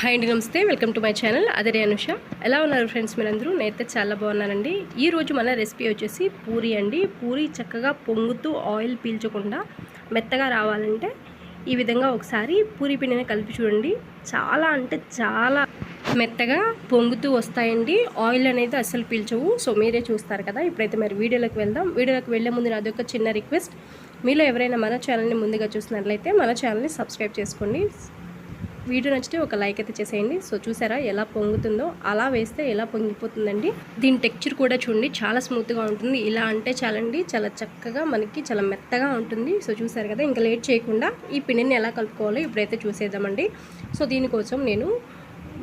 Hi అండి నమస్తే. Welcome to my channel. అదే అనుష. ఎలా ఉన్నారు ఫ్రెండ్స్ మీరందరూ? నేనైతే చాలా బాగున్నానండి. ఈ రోజు మన రెసిపీ వచ్చేసి పూరి అండి. పూరి చక్కగా పొంగుతూ ఆయిల్ పీల్చకుండా మెత్తగా రావాలంటే ఈ విధంగా ఒకసారి పూరి పిండిని కలిపి చూడండి. చాలా అంటే చాలా మెత్తగా పొంగుతూ వస్తాయండి. ఆయిల్ అనేది అస్సలు పీల్చవు. సో మీరే చూస్తారు కదా. ఇప్పుడైతే మరి వీడియోలోకి వెళ్దాం. వీడియోలోకి వెళ్ళే ముందు నాది ఒక చిన్న రిక్వెస్ట్. మీలో ఎవరైనా మన ఛానల్ని ముందుగా చూసినట్లయితే మన ఛానల్ని సబ్స్క్రైబ్ చేసుకోండి. వీడియో నచ్చితే ఒక లైక్ అయితే చేసేయండి. సో చూసారా ఎలా పొంగుతుందో? అలా వేస్తే ఎలా పొంగిపోతుందండి? దీని టెక్చర్ కూడా చూడండి. చాలా స్మూత్గా ఉంటుంది. ఇలా అంటే చాలండి. చాలా చక్కగా మనకి చాలా మెత్తగా ఉంటుంది. సో చూసారు కదా ఇంకా లేట్ చేయకుండా ఈ పిండిని ఎలా కలుపుకోవాలో ఇప్పుడైతే చూసేద్దామండి. సో దీనికోసం నేను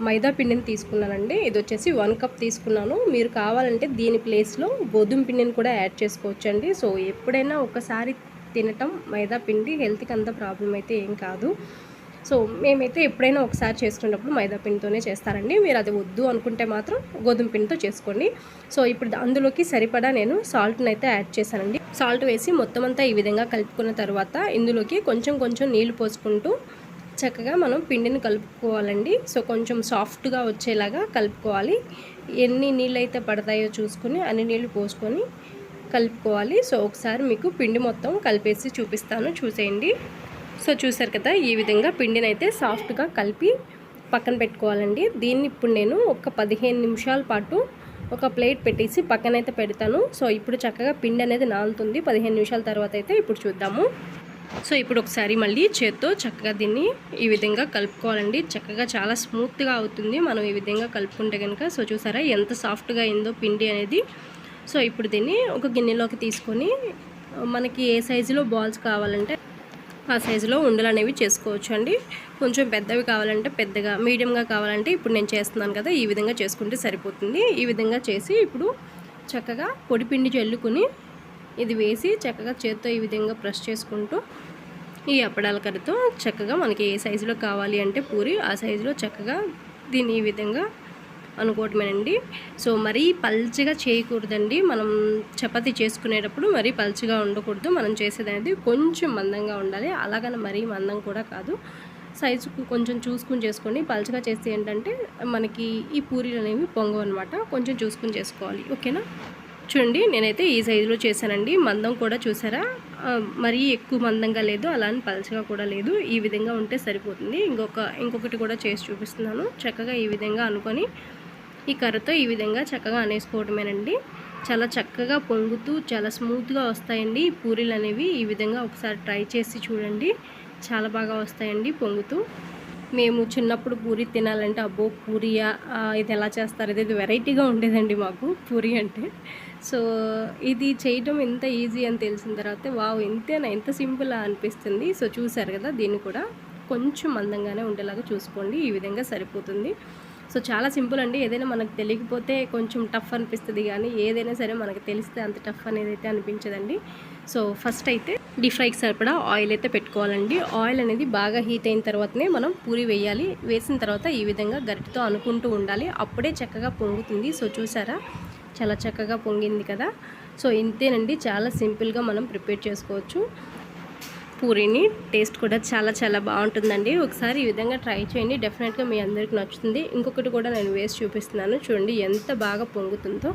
మైదా పిండిని తీసుకున్నానండి. ఇది వచ్చేసి వన్ కప్ తీసుకున్నాను. మీరు కావాలంటే దీని ప్లేస్లో గోధుమ పిండిని కూడా యాడ్ చేసుకోవచ్చండి. సో ఎప్పుడైనా ఒకసారి తినటం మైదా పిండి హెల్త్కి అంత ప్రాబ్లం అయితే ఏం కాదు. సో మేమైతే ఎప్పుడైనా ఒకసారి చేసుకున్నప్పుడు మైదా పిండితోనే చేస్తారండి. మీరు అది వద్దు అనుకుంటే మాత్రం గోధుమ పిండితో చేసుకోండి. సో ఇప్పుడు అందులోకి సరిపడా నేను సాల్ట్ని అయితే యాడ్ చేశానండి. సాల్ట్ వేసి మొత్తం అంతా ఈ విధంగా కలుపుకున్న తర్వాత ఇందులోకి కొంచెం కొంచెం నీళ్ళు పోసుకుంటూ చక్కగా మనం పిండిని కలుపుకోవాలండి. సో కొంచెం సాఫ్ట్గా వచ్చేలాగా కలుపుకోవాలి. ఎన్ని నీళ్ళు అయితే పడతాయో చూసుకొని అన్ని నీళ్ళు పోసుకొని కలుపుకోవాలి. సో ఒకసారి మీకు పిండి మొత్తం కలిపేసి చూపిస్తాను. చూసేయండి. సో చూసారు కదా ఈ విధంగా పిండిని అయితే సాఫ్ట్గా కలిపి పక్కన పెట్టుకోవాలండి. దీన్ని ఇప్పుడు నేను ఒక పదిహేను నిమిషాల పాటు ఒక ప్లేట్ పెట్టేసి పక్కనైతే పెడతాను. సో ఇప్పుడు చక్కగా పిండి అనేది నానుతుంది. పదిహేను నిమిషాల తర్వాత అయితే ఇప్పుడు చూద్దాము. సో ఇప్పుడు ఒకసారి మళ్ళీ చేత్తో చక్కగా దీన్ని ఈ విధంగా కలుపుకోవాలండి. చక్కగా చాలా స్మూత్గా అవుతుంది మనం ఈ విధంగా కలుపుకుంటే కనుక సో చూసారా ఎంత సాఫ్ట్గా అయిందో పిండి అనేది. సో ఇప్పుడు దీన్ని ఒక గిన్నెలోకి తీసుకొని మనకి ఏ సైజులో బాల్స్ కావాలంటే ఆ సైజులో ఉండలు అనేవి చేసుకోవచ్చు అండి కొంచెం పెద్దవి కావాలంటే పెద్దగా మీడియంగా కావాలంటే ఇప్పుడు నేను చేస్తున్నాను కదా ఈ విధంగా చేసుకుంటే సరిపోతుంది. ఈ విధంగా చేసి ఇప్పుడు చక్కగా పొడిపిండి చల్లుకుని ఇది వేసి చక్కగా చేత్తో ఈ విధంగా ప్రెస్ చేసుకుంటూ ఈ అప్పడాల కర్రతో చక్కగా మనకి ఏ సైజులో కావాలి అంటే పూరి ఆ సైజులో చక్కగా దీన్ని ఈ విధంగా అనుకోవటమేనండి. సో మరీ పల్చగా చేయకూడదండి. మనం చపాతీ చేసుకునేటప్పుడు మరీ పల్చగా ఉండకూడదు. మనం చేసేది కొంచెం మందంగా ఉండాలి. అలాగని మరీ మందం కూడా కాదు. సైజు కొంచెం చూసుకుని చేసుకోండి పల్చగా చేస్తే ఏంటంటే మనకి ఈ పూరీలు అనేవి పొంగవు అనమాట కొంచెం చూసుకుని చేసుకోవాలి. ఓకేనా? చూడండి నేనైతే ఈ సైజులో చేశానండి. మందం కూడా చూసారా? మరీ ఎక్కువ మందంగా లేదు. అలానే పలచగా కూడా లేదు. ఈ విధంగా ఉంటే సరిపోతుంది. ఇంకొక ఇంకొకటి కూడా చేసి చూపిస్తున్నాను. చక్కగా ఈ విధంగా అనుకొని ఈ కర్రతో ఈ విధంగా చక్కగా అనేసుకోవటమేనండి. చాలా చక్కగా పొంగుతూ చాలా స్మూత్గా వస్తాయండి. ఈ పూరీలు అనేవి ఈ విధంగా ఒకసారి ట్రై చేసి చూడండి. చాలా బాగా వస్తాయండి పొంగుతూ. మేము చిన్నప్పుడు పూరి తినాలంటే అబ్బో! పూరియా ఇది ఎలా చేస్తారు? ఇది వెరైటీగా ఉండేదండి మాకు పూరి అంటే. సో ఇది చేయటం ఎంత ఈజీ అని తెలిసిన తర్వాత వావ్! ఇంతేనా? ఎంత సింపుల్ అనిపిస్తుంది. సో చూసారు కదా? దీన్ని కూడా కొంచెం మందంగానే ఉండేలాగా చూసుకోండి. ఈ విధంగా సరిపోతుంది. సో చాలా సింపుల్ అండి. ఏదైనా మనకు తెలియకపోతే కొంచెం టఫ్ అనిపిస్తుంది కానీ ఏదైనా సరే మనకు తెలిస్తే అంత టఫ్ అనేది అయితే అనిపించదండి. సో ఫస్ట్ అయితే డీప్ ఫ్రైకి సరిపడా ఆయిల్ అయితే పెట్టుకోవాలండి. ఆయిల్ అనేది బాగా హీట్ అయిన తర్వాతనే మనం పూరి వేయాలి. వేసిన తర్వాత ఈ విధంగా గరిటితో అనుకుంటూ ఉండాలి. అప్పుడే చక్కగా పొంగుతుంది. సో చూసారా? చాలా చక్కగా పొంగింది కదా? సో ఇంతేనండి. చాలా సింపుల్గా మనం ప్రిపేర్ చేసుకోవచ్చు. పూరీని టేస్ట్ కూడా చాలా చాలా బాగుంటుందండి. ఒకసారి ఈ విధంగా ట్రై చేయండి. డెఫినెట్గా మీ అందరికి నచ్చుతుంది. ఇంకొకటి కూడా నేను వేసి చూపిస్తున్నాను. చూడండి ఎంత బాగా పొంగుతుందో.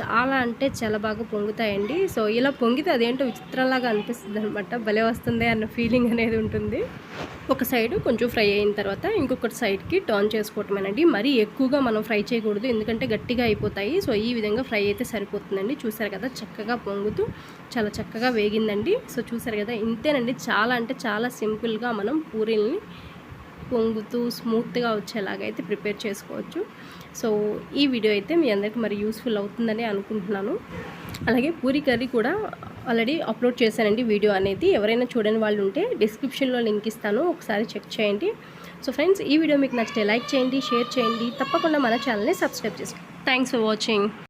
చాలా అంటే చాలా బాగా పొంగుతాయండి. సో ఇలా పొంగితే అదేంటో విచిత్రంలాగా అనిపిస్తుంది అనమాట భలే వస్తుంది అన్న ఫీలింగ్ అనేది ఉంటుంది. ఒక సైడ్ కొంచెం ఫ్రై అయిన తర్వాత ఇంకొకటి సైడ్కి టర్న్ చేసుకోవటమేనండి. మరీ ఎక్కువగా మనం ఫ్రై చేయకూడదు. ఎందుకంటే గట్టిగా అయిపోతాయి. సో ఈ విధంగా ఫ్రై అయితే సరిపోతుందండి. చూసారు కదా చక్కగా పొంగుతూ చాలా చక్కగా వేగిందండి. సో చూసారు కదా ఇంతేనండి. చాలా అంటే చాలా సింపుల్గా మనం పూరీల్ని పొంగుతూ స్మూత్గా వచ్చేలాగైతే ప్రిపేర్ చేసుకోవచ్చు. సో ఈ వీడియో అయితే మీ అందరికి మరి యూస్ఫుల్ అవుతుందని అనుకుంటున్నాను. అలాగే పూరి కర్రీ కూడా ఆల్రెడీ అప్లోడ్ చేశానండి వీడియో అనేది. ఎవరైనా చూడని వాళ్ళు ఉంటే డిస్క్రిప్షన్లో లింక్ ఇస్తాను. ఒకసారి చెక్ చేయండి. సో ఫ్రెండ్స్ ఈ వీడియో మీకు నచ్చితే లైక్ చేయండి షేర్ చేయండి. తప్పకుండా మన ఛానల్ని సబ్స్క్రైబ్ చేసుకోండి. Thanks for watching.